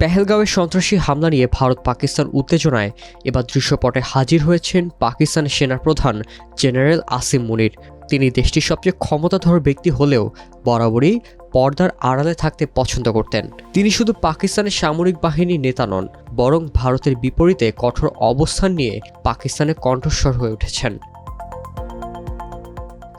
পেহেলগাঁওয়ের সন্ত্রাসী হামলা নিয়ে ভারত পাকিস্তান উত্তেজনায়। এবার দৃশ্যপটে হাজির হয়েছেন পাকিস্তানের সেনাপ্রধান জেনারেল আসিম মুনির। তিনি দেশটির সবচেয়ে ক্ষমতাধর ব্যক্তি হলেও বরাবরই পর্দার আড়ালে থাকতে পছন্দ করতেন। তিনি শুধু পাকিস্তানের সামরিক বাহিনীর নেতা নন, বরং ভারতের বিপরীতে কঠোর অবস্থান নিয়ে পাকিস্তানের কণ্ঠস্বর হয়ে উঠেছেন।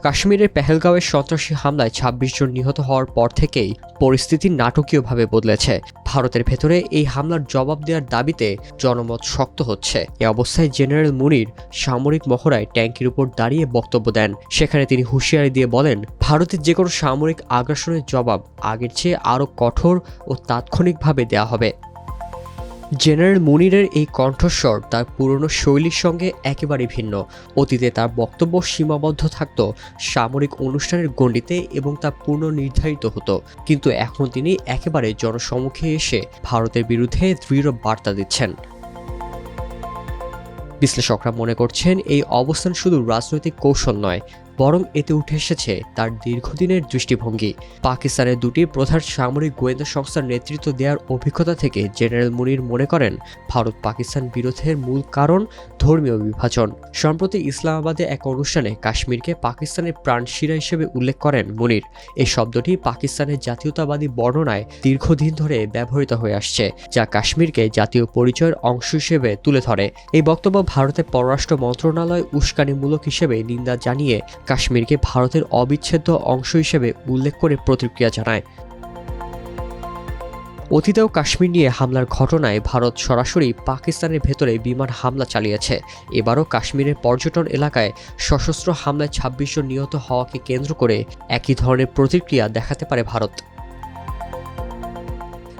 কাশ্মীরের পেহেলগাঁওয়ের সন্ত্রাসী হামলায় ২৬ জন নিহত হওয়ার পর থেকেই পরিস্থিতি নাটকীয়ভাবে বদলেছে। ভারতের ভেতরে এই হামলার জবাব দেওয়ার দাবিতে জনমত শক্ত হচ্ছে। এ অবস্থায় জেনারেল মুনির সামরিক মহড়ায় ট্যাঙ্কির উপর দাঁড়িয়ে বক্তব্য দেন। সেখানে তিনি হুঁশিয়ারি দিয়ে বলেন, ভারতের যে কোনো সামরিক আগ্রাসনের জবাব আগের চেয়ে আরও কঠোর ও তাৎক্ষণিকভাবে দেওয়া হবে। জেনারেল মুনিরের এই কণ্ঠস্বর তার পুরনো শৈলীর সঙ্গে একেবারে ভিন্ন। অতীতে তার বক্তব্য সীমাবদ্ধ থাকত, সামরিক অনুষ্ঠানের গণ্ডিতে এবং তা পূর্ণ নির্ধারিত হতো। কিন্তু এখন তিনি একেবারে জনসম্মুখে এসে ভারতের বিরুদ্ধে দৃঢ় বার্তা দিচ্ছেন। বিশ্লেষকরা মনে করছেন, এই অবস্থান শুধু রাজনৈতিক কৌশল নয় বরং এতে উঠে এসেছে তার দীর্ঘদিনের দৃষ্টিভঙ্গি। পাকিস্তানের দুটি প্রধান সামরিক গোয়েন্দা সংস্থার নেতৃত্ব দেওয়ার অভিজ্ঞতা থেকে জেনারেল মুনির মনে করেন, ভারত পাকিস্তান বিরোধের মূল কারণ ধর্মীয় বিভাজন। সম্প্রতি ইসলামাবাদে এক অনুষ্ঠানে কাশ্মীরকে পাকিস্তানের প্রাণশিরা হিসেবে উল্লেখ করেন মুনির। এই শব্দটি পাকিস্তানের জাতীয়তাবাদী বর্ণনায় দীর্ঘদিন ধরে ব্যবহৃত হয়ে আসছে, যা কাশ্মীরকে জাতীয় পরিচয়ের অংশ হিসেবে তুলে ধরে। এই বক্তব্য ভারতের পররাষ্ট্র মন্ত্রণালয় উস্কানিমূলক হিসেবে নিন্দা জানিয়ে কাশ্মীরকে ভারতের অবিচ্ছেদ্য অংশ হিসেবে উল্লেখ করে প্রতিক্রিয়া জানায়। অতীতেও কাশ্মীর নিয়ে হামলার ঘটনায় ভারত সরাসরি পাকিস্তানের ভেতরে বিমান হামলা চালিয়েছে। এবারও কাশ্মীরের পর্যটন এলাকায় সশস্ত্র হামলায় ছাব্বিশ জন নিহত হওয়াকে কেন্দ্র করে একই ধরনের প্রতিক্রিয়া দেখাতে পারে ভারত।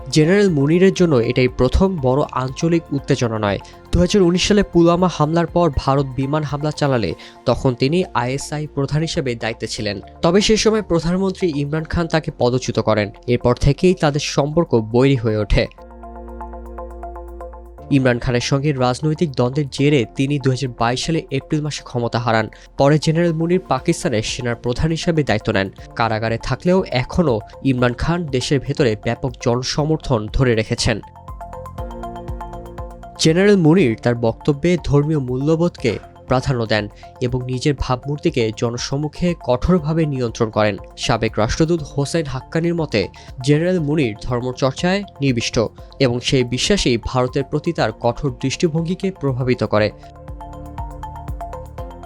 জেনারেল মুনিরের জন্য এটাই প্রথম বড় আঞ্চলিক উত্তেজনা নয়। দু হাজার উনিশ সালে পুলওয়ামা হামলার পর ভারত বিমান হামলা চালালে তখন তিনি আইএসআই প্রধান হিসেবে দায়িত্বে ছিলেন। তবে সে সময় প্রধানমন্ত্রী ইমরান খান তাকে পদচ্যুত করেন। এরপর থেকেই তাদের সম্পর্ক বৈরী হয়ে ওঠে। ইমরান খানের সঙ্গে রাজনৈতিক দ্বন্দ্বের জেরে তিনি দু হাজার বাইশ সালে এপ্রিল মাসে ক্ষমতা হারান। পরে জেনারেল মুনির পাকিস্তানের সেনার প্রধান হিসেবে দায়িত্ব নেন। কারাগারে থাকলেও এখনও ইমরান খান দেশের ভেতরে ব্যাপক জনসমর্থন ধরে রেখেছেন। জেনারেল মুনির তার বক্তব্যে ধর্মীয় মূল্যবোধকে প্রাধান্য দেন এবং নিজের ভাবমূর্তিকে জনসম্মুখে কঠোরভাবে নিয়ন্ত্রণ করেন। সাবেক রাষ্ট্রদূত হোসেন হাক্কানির মতে জেনারেল মুনির ধর্মচর্চায় নিবিষ্ট এবং সেই বিশ্বাসেই ভারতের প্রতি তার কঠোর দৃষ্টিভঙ্গিকে প্রভাবিত করে।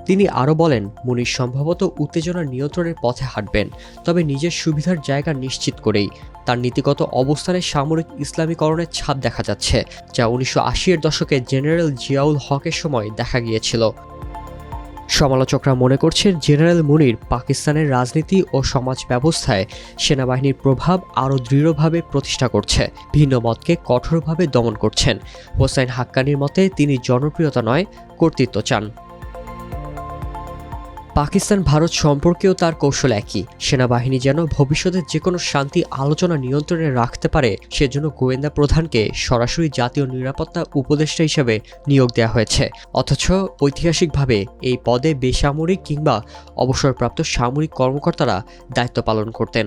তিনি আরও বলেন, মুনির সম্ভবত উত্তেজনা নিয়ন্ত্রণের পথে হাঁটবেন, তবে নিজের সুবিধার জায়গা নিশ্চিত করেই। তার নীতিগত অবস্থানে সামরিক ইসলামীকরণের ছাপ দেখা যাচ্ছে, যা উনিশশো আশির দশকে জেনারেল জিয়াউল হকের সময় দেখা গিয়েছিল। সমালোচকরা মনে করছেন, জেনারেল মুনির পাকিস্তানের রাজনীতি ও সমাজ ব্যবস্থায় সেনাবাহিনীর প্রভাব আরও দৃঢ়ভাবে প্রতিষ্ঠা করছে, ভিন্ন মতকে কঠোরভাবে দমন করছেন। হোসাইন হাক্কানির মতে, তিনি জনপ্রিয়তা নয়, কর্তৃত্ব চান। পাকিস্তান ভারত সম্পর্কেও তার কৌশল একই। সেনাবাহিনী যেন ভবিষ্যতে যে কোনো শান্তি আলোচনা নিয়ন্ত্রণে রাখতে পারে, সেজন্য গোয়েন্দা প্রধানকে সরাসরি জাতীয় নিরাপত্তা উপদেষ্টা হিসেবে নিয়োগ দেওয়া হয়েছে। অথচ ঐতিহাসিকভাবে এই পদে বেসামরিক কিংবা অবসরপ্রাপ্ত সামরিক কর্মকর্তারা দায়িত্ব পালন করতেন।